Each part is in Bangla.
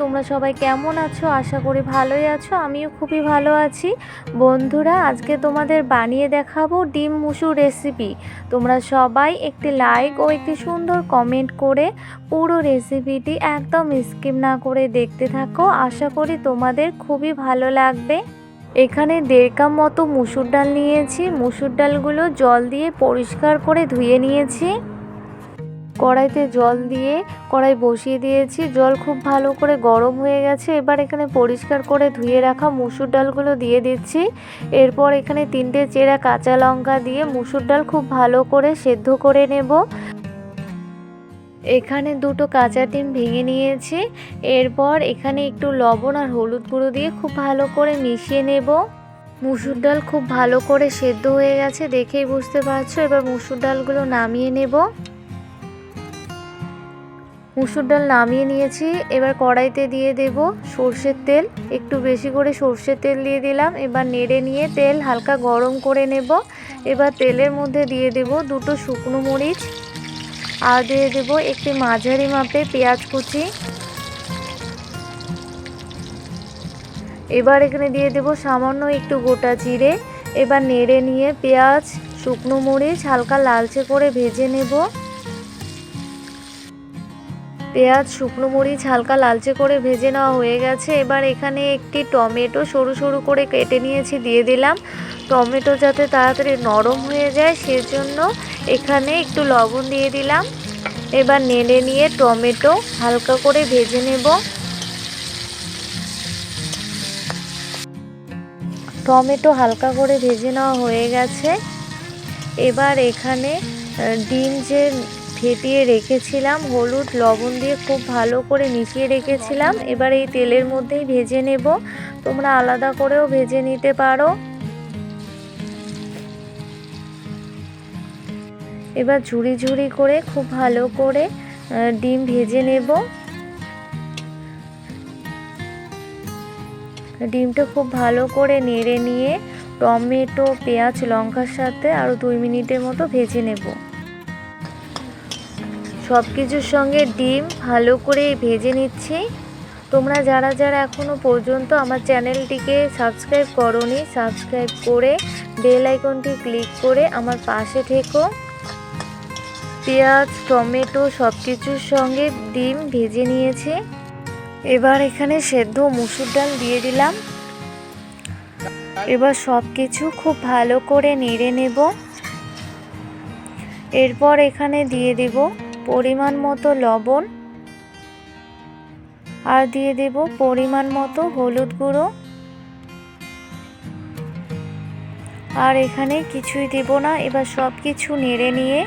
তোমরা সবাই কেমন আছো? আশা করি ভালোই আছো, আমিও খুবই ভালো আছি। বন্ধুরা, আজকে তোমাদের বানিয়ে দেখাবো ডিম মুসুর রেসিপি তোমরা সবাই একটি লাইক ও একটি সুন্দর কমেন্ট করে পুরো রেসিপিটি একদম স্কিপ না করে দেখতে থাকো। আশা করি তোমাদের খুবই ভালো লাগবে। এখানে দেড় কাপ মতো মুসুর ডাল নিয়েছি। মুসুর ডালগুলো জল দিয়ে পরিষ্কার করে ধুয়ে নিয়েছি। কড়াইতে জল দিয়ে কড়াই বসিয়ে দিয়েছি। জল খুব ভালো করে গরম হয়ে গেছে। এবার এখানে পরিষ্কার করে ধুয়ে রাখা মুসুর ডালগুলো দিয়ে দিচ্ছি। এরপর এখানে তিনটে চেরা কাঁচা লঙ্কা দিয়ে মুসুর ডাল খুব ভালো করে সেদ্ধ করে নেব। এখানে দুটো কাঁচা ডিম ভেঙে নিয়েছি। এরপর এখানে একটু লবণ আর হলুদ গুঁড়ো দিয়ে খুব ভালো করে মিশিয়ে নেব। মুসুর ডাল খুব ভালো করে সেদ্ধ হয়ে গেছে, দেখেই বুঝতে পারছ। এবার মুসুর ডালগুলো নামিয়ে নেব। মুসুর ডাল নামিয়ে নিয়েছি। এবার কড়াইতে দিয়ে দেব সর্ষের তেল। একটু বেশি করে সর্ষের তেল দিয়ে দিলাম। এবার নেড়ে নিয়ে তেল হালকা গরম করে নেব। এবার তেলের মধ্যে দিয়ে দেব দুটো শুকনো মরিচ। আর দিয়ে দেব একটি মাঝারি মাপে পেঁয়াজ কুচি। এবার এখানে দিয়ে দেব সামান্য একটু গোটা জিরে। এবার নেড়ে নিয়ে পেঁয়াজ, শুকনো মরিচ হালকা লালচে করে ভেজে নেব। পেঁয়াজ, শুকনো মরিচ হালকা লালচে করে ভেজে নেওয়া হয়ে গেছে। এবার এখানে একটি টমেটো সরু সরু করে কেটে নিয়েছি, দিয়ে দিলাম। টমেটো যাতে তাড়াতাড়ি নরম হয়ে যায়, সেজন্য এখানে একটু লবণ দিয়ে দিলাম। এবার নেড়ে নিয়ে টমেটো হালকা করে ভেজে নেব। টমেটো হালকা করে ভেজে নেওয়া হয়ে গেছে। এবার এখানে ডিম যে ফেটিয়ে রেখেছিলাম। হলুদ, লবণ দিয়ে খুব ভালো করে মিশিয়ে রেখেছিলাম। এবার এই তেলের মধ্যেই ভেজে নেব। তোমরা আলাদা করেও ভেজে নিতে পারো। এবার ঝুড়ি ঝুড়ি করে খুব ভালো করে ডিম ভেজে নেব। ডিমটা খুব ভালো করে নেড়ে নিয়ে টমেটো, পেঁয়াজ, লঙ্কার সাথে আরও দুই মিনিটের মতো ভেজে নেব। সব কিছুর সঙ্গে ডিম ভালো করে ভেজে নিচ্ছি। তোমরা যারা যারা এখনও পর্যন্ত আমার চ্যানেলটিকে সাবস্ক্রাইব করনি, সাবস্ক্রাইব করে বেল আইকনটি ক্লিক করে আমার পাশে থেকো। পেঁয়াজ, টমেটো সব কিছুর সঙ্গে ডিম ভেজে নিয়েছি। এবার এখানে সেদ্ধ মুসুর ডাল দিয়ে দিলাম। এবার সব কিছু খুব ভালো করে নেড়ে নেব। এরপর এখানে দিয়ে দেব পরিমাণ মতো লবণ। আর দিয়ে দেব পরিমাণ মতো হলুদ গুঁড়ো। আর এখানে কিছুই দেব না। এবার সব কিছু নেড়ে নিয়ে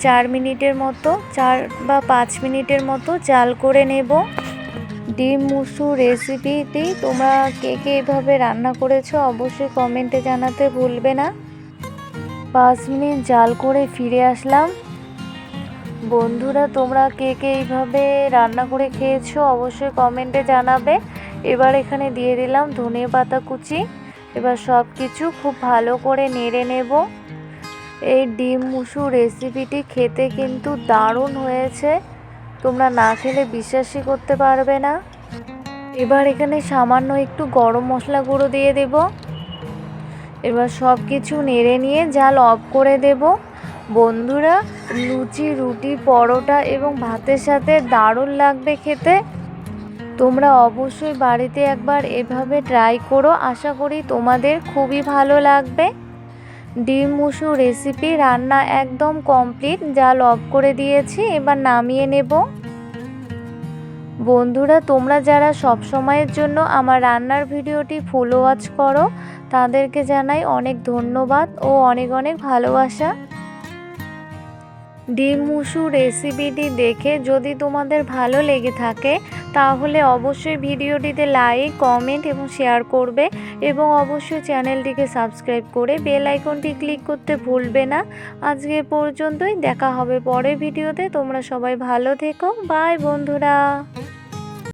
চার মিনিটের মতো, চার বা পাঁচ মিনিটের মতো জাল করে নেব। ডিম মুসুর রেসিপিটি তোমরা কে কে এভাবে রান্না করেছ অবশ্যই কমেন্টে জানাতে ভুলবে না। পাঁচ মিনিট জাল করে ফিরে আসলাম। বন্ধুরা, তোমরা কে কে এইভাবে রান্না করে খেয়েছো অবশ্যই কমেন্টে জানাবে। এবার এখানে দিয়ে দিলাম ধনে পাতা কুচি। এবার সব কিছু খুব ভালো করে নেড়ে নেব। এই ডিম মুসুর রেসিপিটি খেতে কিন্তু দারুণ হয়েছে। তোমরা না খেলে বিশ্বাসই করতে পারবে না। এবার এখানে সামান্য একটু গরম মশলা গুঁড়ো দিয়ে দেব। এবার সব কিছু নেড়ে নিয়ে জাল অফ করে দেব। বন্ধুরা, লুচি, রুটি, পরোটা এবং ভাতের সাথে দারুণ লাগবে খেতে। তোমরা অবশ্যই বাড়িতে একবার এভাবে ট্রাই করো, আশা করি তোমাদের খুবই ভালো লাগবে। ডিম মুসুর রেসিপি রান্না একদম কমপ্লিট যা অফ করে দিয়েছি, এবার নামিয়ে নেব। বন্ধুরা, তোমরা যারা সব সময়ের জন্য আমার রান্নার ভিডিওটি ফুল ওয়াচ করো, তাদেরকে জানাই অনেক ধন্যবাদ ও অনেক অনেক ভালোবাসা। ডিম মুসুর রেসিপিটি দেখে যদি তোমাদের ভালো লেগে থাকে, তাহলে অবশ্যই ভিডিওটিতে লাইক কমেন্ট এবং শেয়ার করবে এবং অবশ্যই চ্যানেলটিকে সাবস্ক্রাইব করে বেল আইকনটি ক্লিক করতে ভুলবে না। আজকে পর্যন্তই, দেখা হবে পরের ভিডিওতে। তোমরা সবাই ভালো থেকো। বাই বন্ধুরা।